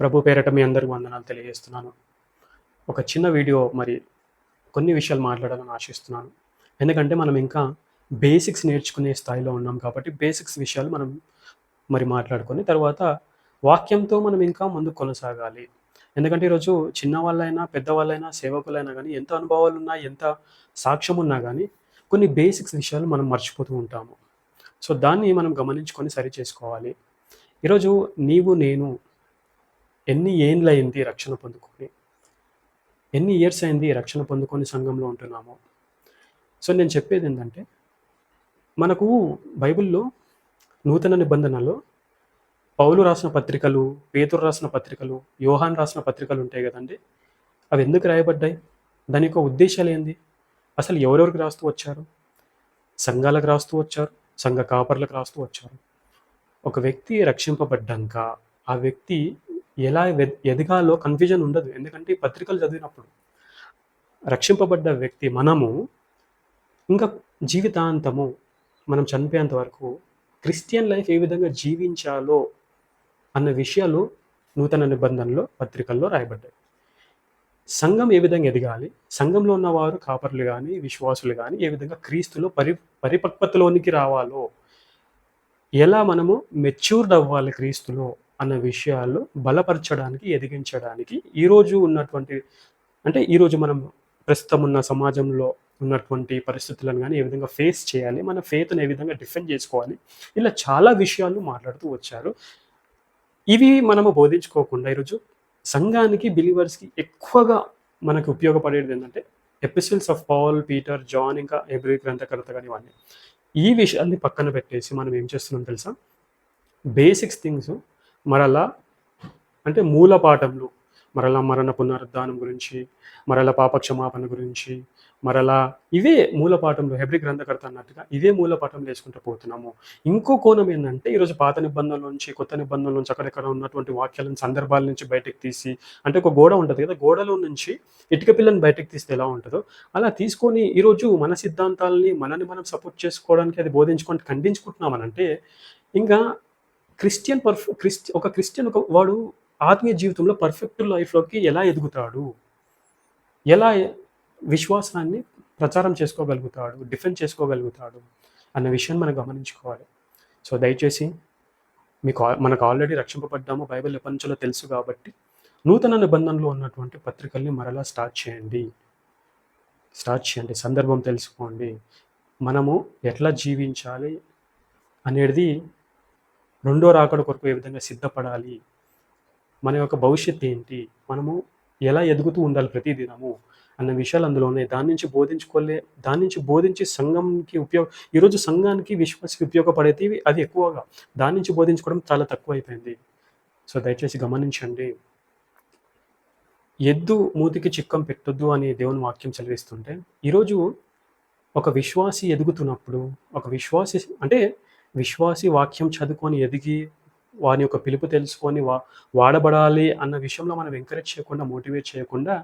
ప్రభు పేరట మీ అందరికి వందనాలు తెలియజేస్తున్నాను. ఒక చిన్న వీడియో మరి కొన్ని విషయాలు మాట్లాడాలని ఆశిస్తున్నాను. ఎందుకంటే మనం ఇంకా బేసిక్స్ నేర్చుకునే స్థాయిలో ఉన్నాం కాబట్టి బేసిక్స్ విషయాలు మనం మరి మాట్లాడుకొని తర్వాత వాక్యంతో మనం ఇంకా ముందుకు కొనసాగాలి. ఎందుకంటే ఈరోజు చిన్న వాళ్ళైనా పెద్దవాళ్ళైనా సేవకులైనా కానీ ఎంత అనుభవాలు ఉన్నా ఎంత సాక్ష్యం ఉన్నా కానీ కొన్ని బేసిక్స్ విషయాలు మనం మర్చిపోతూ ఉంటాము. సో దాన్ని మనం గమనించుకొని సరి చేసుకోవాలి. ఈరోజు నీవు నేను ఎన్ని ఏండ్లు అయింది రక్షణ పొందుకొని? ఎన్ని ఇయర్స్ అయింది రక్షణ పొందుకొని సంఘంలో ఉంటున్నాము? సో నేను చెప్పేది ఏంటంటే మనకు బైబిల్లో నూతన నిబంధనలో పౌలు రాసిన పత్రికలు పేతురు రాసిన పత్రికలు యోహాన్ రాసిన పత్రికలు ఉంటాయి కదండి? అవి ఎందుకు రాయబడ్డాయి? దాని యొక్క ఉద్దేశాలు ఏంది? అసలు ఎవరెవరికి రాస్తూ వచ్చారు? సంఘాలకు రాస్తూ వచ్చారు? సంఘ కాపర్లకు రాస్తూ వచ్చారు? ఒక వ్యక్తి రక్షింపబడ్డాక ఆ వ్యక్తి ఎలా ఎదగాలో కన్ఫ్యూజన్ ఉండదు. ఎందుకంటే ఈ పత్రికలు చదివినప్పుడు రక్షింపబడ్డ వ్యక్తి మనము ఇంకా జీవితాంతము మనం చనిపోయేంత వరకు క్రిస్టియన్ లైఫ్ ఏ విధంగా జీవించాలో అన్న విషయాలు నూతన నిబంధనలో పత్రికల్లో రాయబడ్డాయి. సంఘం ఏ విధంగా ఎదగాలి? సంఘంలో ఉన్నవారు కాపర్లు కానీ విశ్వాసులు కానీ ఏ విధంగా క్రీస్తులో పరి పరిపక్వతలోనికి రావాలో ఎలా మనము మెచ్యూర్డ్ అవ్వాలి క్రీస్తులో అన్న విషయాలు బలపరచడానికి ఎదిగించడానికి ఈరోజు ఉన్నటువంటి అంటే ఈరోజు మనం ప్రస్తుతం ఉన్న సమాజంలో ఉన్నటువంటి పరిస్థితులను కానీ ఏ విధంగా ఫేస్ చేయాలి మన ఫేత్ని ఏ విధంగా డిఫెండ్ చేసుకోవాలి ఇలా చాలా విషయాలు మాట్లాడుతూ వచ్చారు. ఇవి మనము బోధించుకోకుండా ఈరోజు సంఘానికి బిలీవర్స్కి ఎక్కువగా మనకు ఉపయోగపడేది ఏంటంటే epistles of Paul Peter John ఇంకా ఎబ్రి గ్రంథకర్త కానీ ఇవన్నీ ఈ విషయాల్ని పక్కన పెట్టేసి మనం ఏం చేస్తున్నాం తెలుసా? బేసిక్స్ థింగ్స్ మరలా అంటే మూల పాఠంలో మరలా మరణ పునరుద్ధానం గురించి మరలా పాపక్షమాపణ గురించి మరలా ఇవే మూల పాఠంలో హెబ్రి గ్రంథకర్త అన్నట్టుగా ఇవే మూల పాఠంలో వేసుకుంటూ పోతున్నాము. ఇంకో కోణం ఏంటంటే ఈరోజు పాత నిబంధనల నుంచి కొత్త నిబంధనల నుంచి అక్కడెక్కడ ఉన్నటువంటి వాక్యాలను సందర్భాల నుంచి బయటకు తీసి అంటే ఒక గోడ ఉంటుంది కదా గోడలో నుంచి ఇటుక పిల్లని బయటకు తీస్తే ఎలా ఉంటుందో అలా తీసుకొని ఈరోజు మన సిద్ధాంతాలని మనని మనం సపోర్ట్ చేసుకోవడానికి అది బోధించుకొని ఖండించుకుంటున్నామనంటే ఇంకా క్రిస్టియన్ పర్ఫె క్రిస్టి ఒక క్రిస్టియన్ ఒక వాడు ఆత్మీయ జీవితంలో పర్ఫెక్ట్ లైఫ్లోకి ఎలా ఎదుగుతాడు? ఎలా విశ్వాసాన్ని ప్రచారం చేసుకోగలుగుతాడు? డిఫెండ్ చేసుకోగలుగుతాడు? అన్న విషయాన్ని మనం గమనించుకోవాలి. సో దయచేసి మీకు ఆ- మనకు ఆల్రెడీ రక్షింపబడ్డాము బైబిల్ ప్రపంచంలో తెలుసు కాబట్టి నూతన నిబంధనలో ఉన్నటువంటి పత్రికల్ని మరలా స్టార్ట్ చేయండి. స్టార్ట్ చేయండి. సందర్భం తెలుసుకోండి. మనము ఎట్లా జీవించాలి అనేది రెండో రాకడ కొరకు ఏ విధంగా సిద్ధపడాలి? మన యొక్క భవిష్యత్ ఏంటి? మనము ఎలా ఎదుగుతూ ఉండాలి ప్రతిదినము అన్న విషయాలు అందులో ఉన్నాయి. దాని నుంచి బోధించుకోలే దాని నుంచి బోధించి సంఘంకి ఉపయోగ ఈరోజు సంఘానికి విశ్వాసకి ఉపయోగపడేది అది ఎక్కువగా. దాని నుంచి బోధించుకోవడం చాలా తక్కువ అయిపోయింది సో దయచేసి గమనించండి. ఎద్దు మూతికి చిక్కం పెట్టొద్దు అని దేవుని వాక్యం చదివిస్తుంటే ఈరోజు ఒక విశ్వాసి ఎదుగుతున్నప్పుడు ఒక విశ్వాసి అంటే విశ్వాసి వాక్యం చదువుకొని ఎదిగి వాని యొక్క పిలుపు తెలుసుకొని వా వాడబడాలి అన్న విషయంలో మనం ఎంకరేజ్ చేయకుండా మోటివేట్ చేయకుండా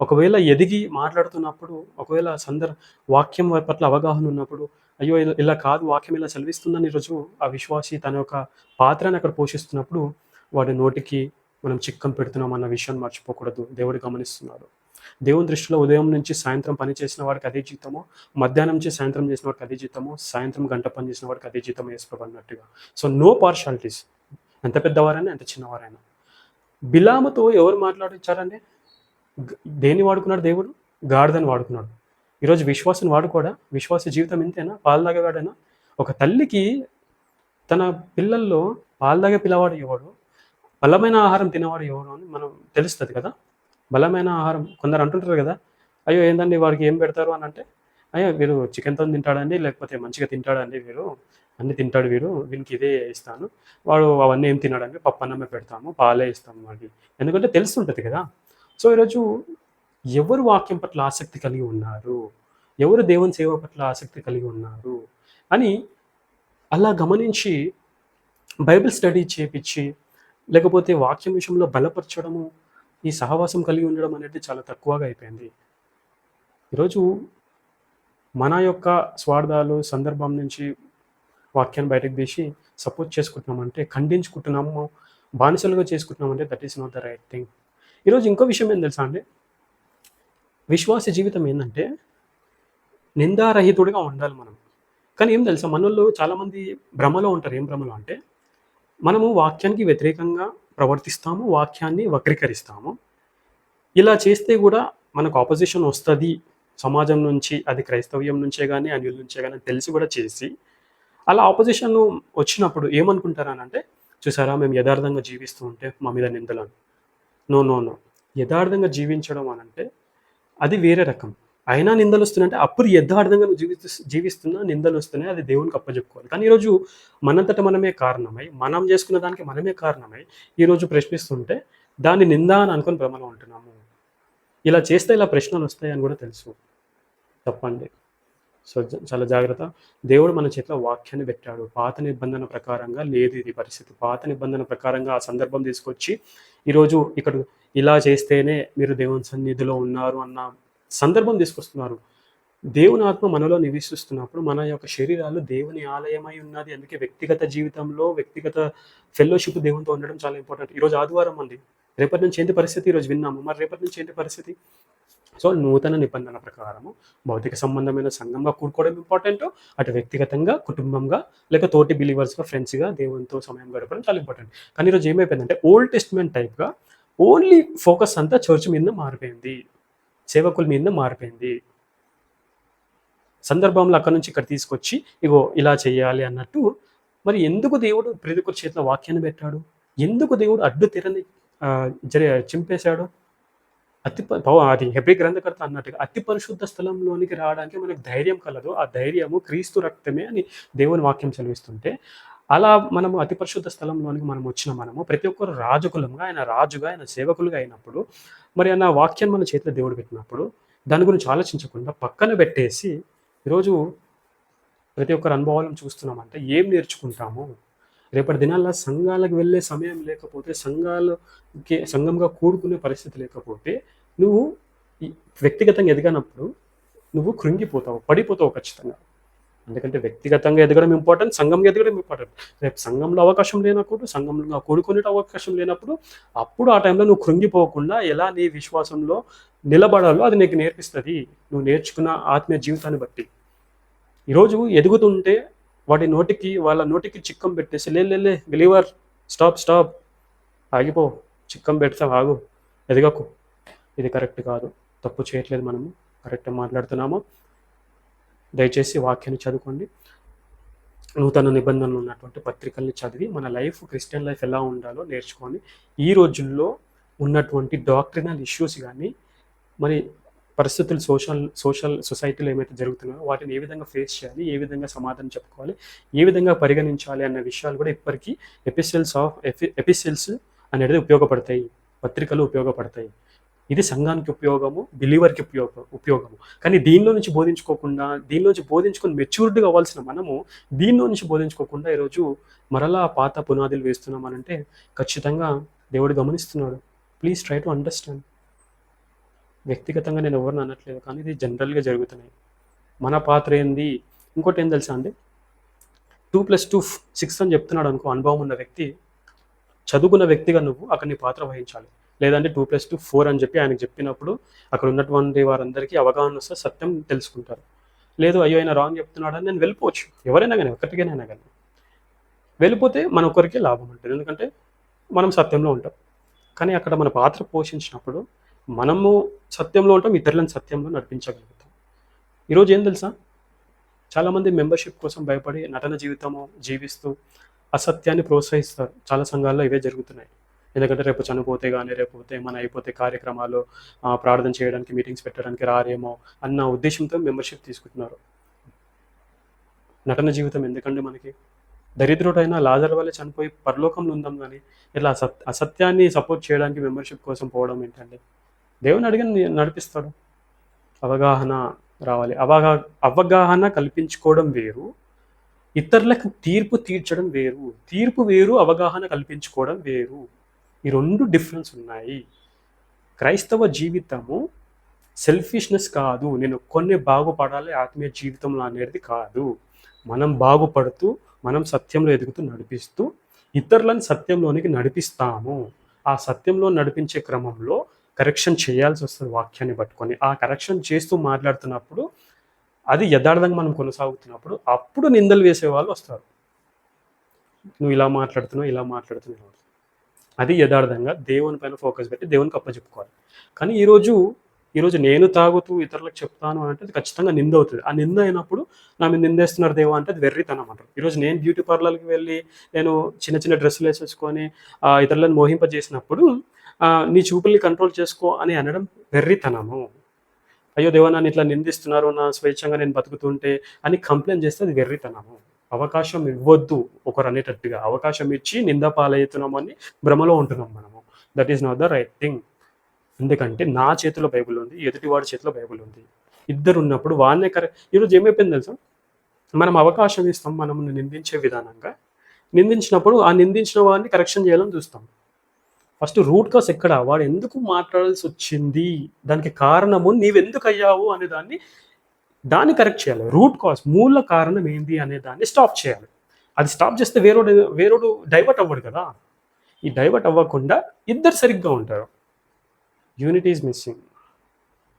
ఒకవేళ ఎదిగి మాట్లాడుతున్నప్పుడు ఒకవేళ సందర్ వాక్యం పట్ల అవగాహన ఉన్నప్పుడు అయ్యో ఇలా ఇలా కాదు వాక్యం ఇలా సెలవిస్తుందని ఈరోజు ఆ విశ్వాసి తన యొక్క పాత్రని అక్కడ పోషిస్తున్నప్పుడు వాడి నోటికి మనం చిక్కం పెడుతున్నాం అన్న విషయాన్ని మర్చిపోకూడదు. దేవుడు గమనిస్తున్నాడు. దేవుని దృష్టిలో ఉదయం నుంచి సాయంత్రం పని చేసిన వాడికి అదే జీతము మధ్యాహ్నం నుంచి సాయంత్రం చేసిన వాడికి అదే జీతము సాయంత్రం గంట పని చేసిన వాడికి అదే జీతం వేసుకోబడినట్టుగా సో నో పార్షాలిటీస్ ఎంత పెద్దవారైనా ఎంత చిన్నవారైనా. బిలాముతో ఎవరు మాట్లాడించారండి? దేన్ని వాడుకున్నాడు దేవుడు? గాడిదని వాడుకున్నాడు. ఈరోజు విశ్వాసం వాడుకోడా విశ్వాస జీవితం ఇంతేనా? పాలు ఒక తల్లికి తన పిల్లల్లో పాలదాగే పిల్లవాడు ఎవడు? బలమైన ఆహారం తినేవాడు ఎవడు అని మనం తెలుస్తుంది కదా? బలమైన ఆహారం. కొందరు అంటుంటారు కదా అయ్యో ఏందండి వాడికి ఏం పెడతారు? అని అంటే అయ్యో వీరు చికెన్తో తింటాడండి లేకపోతే మంచిగా తింటాడండి వీరు అన్ని తింటాడు వీడు వీనికి ఇదే ఇస్తాను. వాడు అవన్నీ ఏం తినడానికి పప్పు అన్నమే పెడతాము పాలే ఇస్తాము వాడికి. ఎందుకంటే తెలుస్తుంటుంది కదా. సో ఈరోజు ఎవరు వాక్యం పట్ల ఆసక్తి కలిగి ఉన్నారు? ఎవరు దేవుని సేవ పట్ల ఆసక్తి కలిగి ఉన్నారు? అని అలా గమనించి బైబిల్ స్టడీ చేపించి లేకపోతే వాక్యం విషయంలో బలపరచడము ఈ సహవాసం కలిగి ఉండడం అనేది చాలా తక్కువగా అయిపోయింది. ఈరోజు మన యొక్క స్వార్థాలు సందర్భం నుంచి వాక్యాన్ని బయటకు తీసి సపోర్ట్ చేసుకుంటున్నామంటే ఖండించుకుంటున్నాము బానిసలుగా చేసుకుంటున్నామంటే that is not the right thing ఈరోజు ఇంకో విషయం ఏం తెలుసా అండి? విశ్వాస జీవితం ఏంటంటే నిందారహితుడిగా ఉండాలి మనం. కానీ ఏం తెలుసా? మనోళ్ళు చాలామంది భ్రమలో ఉంటారు. ఏం భ్రమలో అంటే మనము వాక్యానికి వ్యతిరేకంగా ప్రవర్తిస్తాము వాక్యాన్ని వక్రీకరిస్తాము. ఇలా చేస్తే కూడా మనకు ఆపోజిషన్ వస్తుంది. సమాజం నుంచి అది క్రైస్తవ్యం నుంచే కానీ అన్యుల నుంచే కానీ తెలిసి కూడా చేసి అలా ఆపోజిషన్ వచ్చినప్పుడు ఏమనుకుంటారనంటే చూసారా మేము యథార్థంగా జీవిస్తూ ఉంటే మా మీద నిందలను నో నో నో. యథార్థంగా జీవించడం అనంటే అది వేరే రకం. అయినా నిందలు వస్తున్నాయంటే అప్పుడు యథార్థంగా నువ్వు జీవిస్తు జీవిస్తున్నా నిందలు వస్తున్నాయి. అది దేవునికి అప్పచెప్పుకోవాలి కానీ ఈరోజు మనంతట మనమే కారణమై మనం చేసుకున్న దానికి మనమే కారణమై ఈరోజు ప్రశ్నిస్తుంటే దాన్ని నింద అని అనుకుని భ్రమలో ఉంటున్నాము. ఇలా చేస్తే ఇలా ప్రశ్నలు వస్తాయని కూడా తెలుసు. తప్పండి. సో చాలా జాగ్రత్త. దేవుడు మన చేతిలో వాక్యాన్ని పెట్టాడు. పాత నిబంధన ప్రకారంగా లేదు ఇది పరిస్థితి. పాత నిబంధన ప్రకారంగా ఆ సందర్భం తీసుకొచ్చి ఈరోజు ఇక్కడ ఇలా చేస్తేనే మీరు దేవుని సన్నిధిలో ఉన్నారు అన్న. సందర్భం తీసుకొస్తున్నారు. దేవుని ఆత్మ మనలో నివసిస్తున్నప్పుడు మన యొక్క శరీరాలు దేవుని ఆలయమై ఉన్నది. అందుకే వ్యక్తిగత జీవితంలో వ్యక్తిగత ఫెలోషిప్ దేవునితో ఉండడం చాలా ఇంపార్టెంట్ ఈరోజు ఆదివారం అండి. రేపటి నుంచి ఏంటి పరిస్థితి? ఈరోజు విన్నాము. మరి రేపటి నుంచి ఏంటి పరిస్థితి? సో నూతన నిబంధన ప్రకారము భౌతిక సంబంధమైన సంఘంగా కూడుకోవడం ఇంపార్టెంట్ అటు వ్యక్తిగతంగా కుటుంబంగా లేక తోటి బిలీవర్స్గా ఫ్రెండ్స్గా దేవునితో సమయం గడపడం చాలా ఇంపార్టెంట్ కానీ ఈరోజు ఏమైపోయిందంటే ఓల్డ్ టెస్ట్మెంట్ టైప్గా ఓన్లీ ఫోకస్ అంతా చర్చ్ మీద మారిపోయింది. సేవకుల మీద మారిపోయింది. సందర్భంలో అక్కడ నుంచి ఇక్కడ తీసుకొచ్చి ఇగో ఇలా చేయాలి అన్నట్టు మరి ఎందుకు దేవుడు ప్రేదకుల చేతిలో వాక్యాన్ని పెట్టాడు? ఎందుకు దేవుడు అడ్డు తెరని జరి చింపేశాడు? అతి అది హెబ్రి గ్రంథకర్త అన్నట్టుగా అతి పరిశుద్ధ స్థలంలోనికి రావడానికి మనకు ధైర్యం కలదు. ఆ ధైర్యము క్రీస్తు రక్తమే అని దేవుని వాక్యం చదివిస్తుంటే అలా మనము అతి పరిశుద్ధ స్థలంలోనికి మనం వచ్చిన మనము ప్రతి ఒక్కరు రాజకులంగా ఆయన రాజుగా ఆయన సేవకులుగా అయినప్పుడు మరి ఆయన వాక్యం మన చేతిలో దేవుడు పెట్టినప్పుడు దాని గురించి ఆలోచించకుండా పక్కన పెట్టేసి ఈరోజు ప్రతి ఒక్కరు అనుభవాలను చూస్తున్నామంటే ఏం నేర్చుకుంటాము? రేపటి దినాల్లో సంఘాలకు వెళ్ళే సమయం లేకపోతే సంఘాలకి సంఘంగా కూడుకునే పరిస్థితి లేకపోతే నువ్వు వ్యక్తిగతంగా ఎదిగినప్పుడు నువ్వు కృంగిపోతావు పడిపోతావు ఖచ్చితంగా. ఎందుకంటే వ్యక్తిగతంగా ఎదగడం ఇంపార్టెంట్ సంఘంగా ఎదగడం ఇంపార్టెంట్. రేపు సంఘంలో అవకాశం లేనప్పుడు సంఘంలో కూడుకునే అవకాశం లేనప్పుడు అప్పుడు ఆ టైంలో నువ్వు కృంగిపోకుండా ఎలా నీ విశ్వాసంలో నిలబడాలో అది నీకు నేర్పిస్తుంది. నువ్వు నేర్చుకున్న ఆత్మీయ జీవితాన్ని బట్టి. ఈరోజు ఎదుగుతుంటే వాటి నోటికి వాళ్ళ నోటికి చిక్కం పెట్టేసి లే బిలీవర్ స్టాప్ స్టాప్ ఆగిపో చిక్కం పెడతా ఆగు ఎదగకు. ఇది కరెక్ట్ కాదు. తప్పు చేయట్లేదు మనము. కరెక్ట్ మాట్లాడుతున్నాము. దయచేసి వాక్యాన్ని చదువుకోండి. నూతన నిబంధనలు ఉన్నటువంటి పత్రికల్ని చదివి మన లైఫ్ క్రిస్టియన్ లైఫ్ ఎలా ఉండాలో నేర్చుకొని ఈ రోజుల్లో ఉన్నటువంటి డాక్టరినల్ ఇష్యూస్ కానీ మరి పరిస్థితులు సోషల్ సోషల్ సొసైటీలో ఏమైతే జరుగుతున్నాయో వాటిని ఏ విధంగా ఫేస్ చేయాలి ఏ విధంగా సమాధానం చెప్పుకోవాలి ఏ విధంగా పరిగణించాలి అన్న విషయాలు కూడా ఇప్పటికీ ఎపిసెల్స్ ఆఫ్ ఎపి ఎపిసెల్స్ అనేది ఉపయోగపడతాయి. పత్రికలు ఉపయోగపడతాయి. ఇది సంఘానికి ఉపయోగము బిలీవర్కి ఉపయోగ ఉపయోగము. కానీ దీనిలో నుంచి బోధించుకోకుండా దీనిలో నుంచి బోధించుకొని మెచ్యూర్డ్గా అవ్వాల్సిన మనము దీనిలో నుంచి బోధించుకోకుండా ఈరోజు మరలా పాత పునాదులు వేస్తున్నామనంటే ఖచ్చితంగా దేవుడు గమనిస్తున్నాడు. ప్లీజ్ ట్రై టు అండర్స్టాండ్ వ్యక్తిగతంగా నేను ఎవరిని అనట్లేదు కానీ ఇది జనరల్గా జరుగుతున్నాయి. మన పాత్ర ఏంది? ఇంకోటి ఏం తెలుసా అండి? టూ ప్లస్ టూ సిక్స్ అని చెప్తున్నాడు అనుకో అనుభవం ఉన్న వ్యక్తి చదువుకున్న వ్యక్తిగా నువ్వు అక్కడ నీ పాత్ర వహించాలి. లేదంటే టూ ప్లస్ టూ ఫోర్ అని చెప్పి ఆయనకు చెప్పినప్పుడు అక్కడ ఉన్నటువంటి వారందరికీ అవగాహన వస్తే సత్యం తెలుసుకుంటారు. లేదు అయ్యో ఆయన రాంగ్ చెప్తున్నాడని నేను వెళ్ళిపోవచ్చు. ఎవరైనా కానీ ఒక్కటిగానైనా కానీ. వెళ్ళిపోతే మన ఒక్కరికి లాభం ఉంటుంది. ఎందుకంటే మనం సత్యంలో ఉంటాం. కానీ అక్కడ మన పాత్ర పోషించినప్పుడు మనము సత్యంలో ఉంటాం ఇతరులను సత్యంలో నడిపించగలుగుతాం. ఈరోజు ఏం తెలుసా? చాలామంది మెంబర్షిప్ కోసం భయపడి నటన జీవితము జీవిస్తూ అసత్యాన్ని ప్రోత్సహిస్తారు. చాలా సంఘాల్లో ఇవే జరుగుతున్నాయి. ఎందుకంటే రేపు చనిపోతే కానీ రేపు ఏమైనా అయిపోతే కార్యక్రమాలు ప్రార్థన చేయడానికి మీటింగ్స్ పెట్టడానికి రారేమో అన్న ఉద్దేశంతో మెంబర్షిప్ తీసుకుంటున్నారు. నటన జీవితం ఎందుకంటే మనకి? దరిద్రుడైన లాజర్ వల్ల చనిపోయి పరలోకంలో ఉందాం కానీ ఇట్లా అసత్ అసత్యాన్ని సపోర్ట్ చేయడానికి మెంబర్షిప్ కోసం పోవడం ఏంటండి? దేవుని అడిగి నడిపిస్తాడు. అవగాహన రావాలి. అవగా అవగాహన కల్పించుకోవడం వేరు. ఇతరులకు తీర్పు తీర్చడం వేరు. తీర్పు వేరు అవగాహన కల్పించుకోవడం వేరు. ఈ రెండు డిఫరెన్స్ ఉన్నాయి. క్రైస్తవ జీవితము సెల్ఫిష్నెస్ కాదు. నేను కొన్ని బాగుపడాలి ఆత్మీయ జీవితంలో అనేది కాదు. మనం బాగుపడుతూ మనం సత్యంలో ఎదుగుతూ నడిపిస్తూ ఇతరులను సత్యంలోనికి నడిపిస్తాము. ఆ సత్యంలో నడిపించే క్రమంలో కరెక్షన్ చేయాల్సి వస్తుంది వాక్యాన్ని పట్టుకొని. ఆ కరెక్షన్ చేస్తూ మాట్లాడుతున్నప్పుడు అది యథార్థంగా మనం కొనసాగుతున్నప్పుడు అప్పుడు నిందలు వేసే వాళ్ళు వస్తారు. నువ్వు ఇలా మాట్లాడుతున్నావు ఇలా మాట్లాడుతున్నావు అది యథార్థంగా దేవుని పైన ఫోకస్ పెట్టి దేవునికి అప్పచెప్పుకోవాలి. కానీ ఈరోజు ఈరోజు నేను తాగుతూ ఇతరులకు చెప్తాను అంటే అది ఖచ్చితంగా నింద అవుతుంది. ఆ నింద అయినప్పుడు నా మీద నిందేస్తున్నారు దేవా అంటే అది వెర్రితనం అంటారు. ఈరోజు నేను బ్యూటీ పార్లర్కి వెళ్ళి నేను చిన్న చిన్న డ్రెస్సులు వేసేసుకొని ఇతరులను మోహింపజేసినప్పుడు నీ చూపుల్ని కంట్రోల్ చేసుకో అని అనడం వెర్రితనము. అయ్యో దేవా నన్ను ఇట్లా నిందిస్తున్నారు నా స్వేచ్ఛంగా నేను బతుకుతుంటే అని కంప్లైంట్ చేస్తే అది వెర్రితనము. అవకాశం ఇవ్వద్దు ఒకరు అనేటట్టుగా. అవకాశం ఇచ్చి నింద పాలవుతున్నామని భ్రమలో ఉంటున్నాం మనము. That is not the right thing ఎందుకంటే నా చేతిలో బైబిల్ ఉంది ఎదుటివాడి చేతిలో బైబిల్ ఉంది. ఇద్దరు ఉన్నప్పుడు వాళ్ళనే కరెక్ట్ ఈరోజు ఏమైపోయింది తెలుసా? మనం అవకాశం ఇస్తాం మనం నిందించే విధానంగా. నిందించినప్పుడు ఆ నిందించిన వాడిని కరెక్షన్ చేయాలని చూస్తాం. ఫస్ట్ రూట్ కాస్ ఎక్కడ? వాడు ఎందుకు మాట్లాడాల్సి వచ్చింది? దానికి కారణము నీవెందుకు అయ్యావు అనే దాన్ని దాన్ని కరెక్ట్ చేయాలి. రూట్ కాజ్ మూల కారణం ఏంది అనే దాన్ని స్టాప్ చేయాలి. అది స్టాప్ చేస్తే వేరోడు వేరోడు డైవర్ట్ అవ్వడు కదా. ఈ డైవర్ట్ అవ్వకుండా ఇద్దరు సరిగ్గా ఉంటారు. యూనిటీ ఈజ్ మిస్సింగ్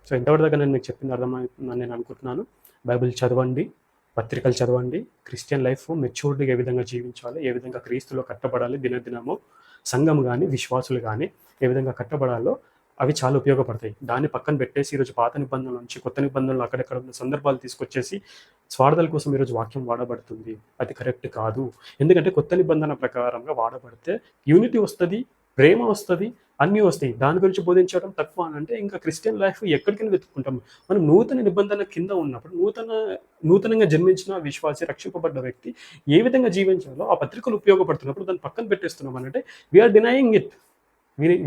సో ఇంతవరకు దాకా నేను మీకు చెప్పింది అర్థమవుతుందని నేను అనుకుంటున్నాను. బైబిల్ చదవండి పత్రికలు చదవండి క్రిస్టియన్ లైఫ్ మెచ్యూరిటీగా ఏ విధంగా జీవించాలి ఏ విధంగా క్రీస్తులో కట్టబడాలి దినదినము సంఘం కానీ విశ్వాసులు కానీ ఏ విధంగా కట్టబడాలో అవి చాలా ఉపయోగపడతాయి. దాన్ని పక్కన పెట్టేసి ఈరోజు పాత నిబంధనల నుంచి కొత్త నిబంధనలు అక్కడెక్కడ ఉన్న సందర్భాలు తీసుకొచ్చేసి స్వార్థాల కోసం ఈరోజు వాక్యం వాడబడుతుంది. అది కరెక్ట్ కాదు. ఎందుకంటే కొత్త నిబంధన ప్రకారంగా వాడబడితే యూనిటీ వస్తుంది ప్రేమ వస్తుంది అన్నీ వస్తాయి. దాని గురించి బోధించడం తక్కువ అని అంటే ఇంకా క్రిస్టియన్ లైఫ్ ఎక్కడికైనా వెతుక్కుంటాం మనం నూతన నిబంధన కింద ఉన్నప్పుడు నూతన నూతనంగా జన్మించిన విశ్వాసి రక్షింపబడ్డ వ్యక్తి ఏ విధంగా జీవించాలో ఆ పత్రికలు ఉపయోగపడుతున్నప్పుడు దాన్ని పక్కన పెట్టేస్తున్నాం అంటే we are denying it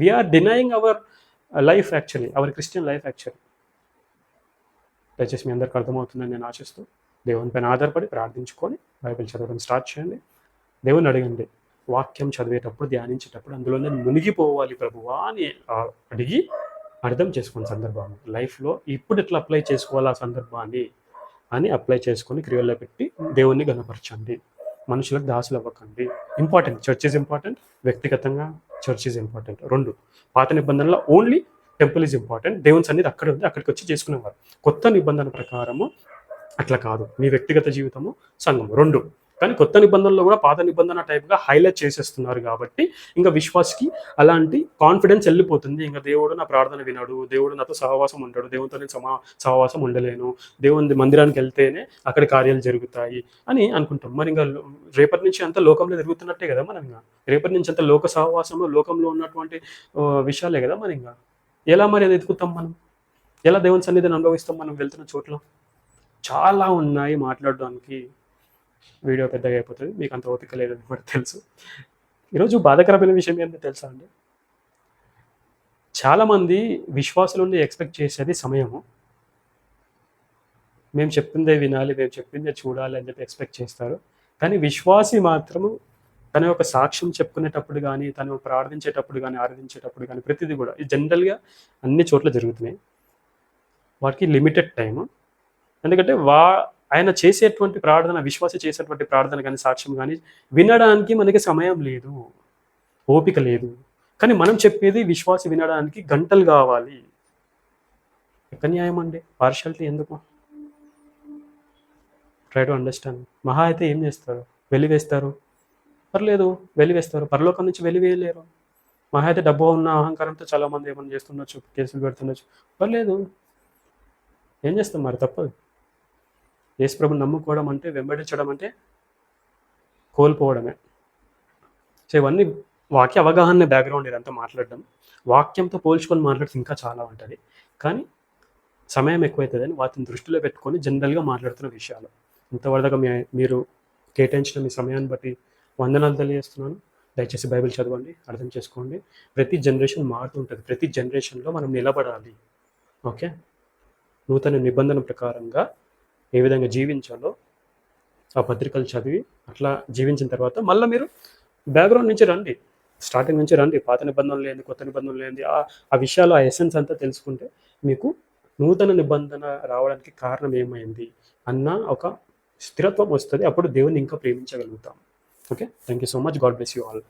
we are denying our life actually our Christian life actually దయచేసి మీ అందరికి అర్థమవుతుందని నేను ఆశిస్తూ దేవుని పైన ఆధారపడి ప్రార్థించుకొని బైబిల్ చదవడం స్టార్ట్ చేయండి. దేవుని అడగండి. వాక్యం చదివేటప్పుడు ధ్యానించేటప్పుడు అందులో నేను మునిగిపోవాలి ప్రభువా అని అడిగి అర్థం చేసుకున్న సందర్భం. లైఫ్లో ఇప్పుడు ఎట్లా అప్లై చేసుకోవాలి ఆ సందర్భాన్ని అని అప్లై చేసుకొని క్రియల్లో పెట్టి దేవుణ్ణి గనపరచండి మనుషులకు దాసులు అవ్వకండి ఇంపార్టెంట్. చర్చ్ ఇస్ ఇంపార్టెంట్ వ్యక్తిగతంగా చర్చ్ ఇస్ ఇంపార్టెంట్ రెండు పాత నిబంధనలో ఓన్లీ టెంపుల్ ఈజ్ ఇంపార్టెంట్ దేవుని సన్నిధి అక్కడ ఉంది. అక్కడికి వచ్చి చేసుకునేవారు. కొత్త నిబంధన ప్రకారము అట్లా కాదు. మీ వ్యక్తిగత జీవితము సంఘము. రెండు కానీ కొత్త నిబంధనలో కూడా పాత నిబంధన టైప్గా హైలైట్ చేసేస్తున్నారు కాబట్టి ఇంకా విశ్వాస్కి అలాంటి కాన్ఫిడెన్స్ వెళ్ళిపోతుంది. ఇంకా దేవుడు నా ప్రార్థన వినడు దేవుడు నాతో సహవాసం ఉంటాడు దేవునితో నేను సమా సహవాసం ఉండలేను దేవుని మందిరానికి వెళ్తేనే అక్కడ కార్యాలు జరుగుతాయి అని అనుకుంటాం. మరి ఇంకా రేపటి నుంచి అంతా లోకంలో జరుగుతున్నట్టే కదా మనం ఇంకా? రేపటి నుంచి అంతా లోక సహవాసంలో లోకంలో ఉన్నటువంటి విషయాలే కదా మరి ఇంకా? ఎలా మరి అది ఎదుగుతాం మనం? ఎలా దేవుని సన్నిధిని అనుభవిస్తాం మనం వెళ్తున్న చోట్ల? చాలా ఉన్నాయి మాట్లాడడానికి. వీడియో పెద్దగా అయిపోతుంది. మీకు అంత ఓపిక లేదని కూడా తెలుసు. ఈరోజు బాధాకరమైన విషయం ఏంటో తెలుసా అండి? చాలామంది విశ్వాసుల నుండి ఎక్స్పెక్ట్ చేసేది సమయము. మేము చెప్పిందే వినాలి మేము చెప్పిందే చూడాలి అని చెప్పి ఎక్స్పెక్ట్ చేస్తారు. కానీ విశ్వాసి మాత్రము తన యొక్క సాక్ష్యం చెప్పుకునేటప్పుడు కానీ తను ప్రార్థించేటప్పుడు కానీ ఆరాధించేటప్పుడు కానీ ప్రతిదీ కూడా ఇది జనరల్గా అన్ని చోట్ల జరుగుతున్నాయి. వాటికి లిమిటెడ్ టైం ఎందుకంటే వా ఆయన చేసేటువంటి ప్రార్థన విశ్వాస చేసేటువంటి ప్రార్థన కానీ సాక్ష్యం కానీ వినడానికి మనకి సమయం లేదు ఓపిక లేదు. కానీ మనం చెప్పేది విశ్వాస వినడానికి గంటలు కావాలి. ఎక్కడ న్యాయం అండి? పార్షాలిటీ ఎందుకు? ట్రై టు అండర్స్టాండ్ మహా అయితే ఏం చేస్తారు? వెలివేస్తారు? పర్లేదు వెలివేస్తారు. పరలోకం నుంచి వెలివేయలేరు. మహా అయితే డబ్బు ఉన్న అహంకారంతో చాలామంది ఏమైనా చేస్తుండొచ్చు కేసులు పెడుతుండొచ్చు. పర్లేదు. ఏం చేస్తాం మరి? తప్పదు. యేసుప్రభుని నమ్ముకోవడం అంటే వెంబడించడం అంటే కోల్పోవడమే. సో ఇవన్నీ వాక్య అవగాహన బ్యాక్గ్రౌండ్ ఇదంతా మాట్లాడడం. వాక్యంతో పోల్చుకొని మాట్లాడితే ఇంకా చాలా ఉంటుంది. కానీ సమయం ఎక్కువవుతుందని వాటిని దృష్టిలో పెట్టుకొని జనరల్గా మాట్లాడుతున్న విషయాలు. ఇంతవరకు మీ మీరు కేటాయించిన మీ సమయాన్ని బట్టి వందనాలు తెలియజేస్తున్నాను. దయచేసి బైబిల్ చదవండి అర్థం చేసుకోండి. ప్రతి జనరేషన్ మారుతూ ఉంటుంది. ప్రతి జనరేషన్లో మనం నిలబడాలి. ఓకే? నూతన నిబంధన ప్రకారంగా ఏ విధంగా జీవించాలో ఆ పత్రికలు చదివి అట్లా జీవించిన తర్వాత మళ్ళీ మీరు బ్యాక్గ్రౌండ్ నుంచి రండి. స్టార్టింగ్ నుంచి రండి. పాత నిబంధనలు ఏంది కొత్త నిబంధనలు ఏంది ఆ ఆ విషయాలు ఆ ఎసెన్స్ అంతా తెలుసుకుంటే మీకు నూతన నిబంధన రావడానికి కారణం ఏమైంది అన్న ఒక స్థిరత్వం వస్తుంది. అప్పుడు దేవుని ఇంకా ప్రేమించగలుగుతాం. Okay thank you so much God bless you all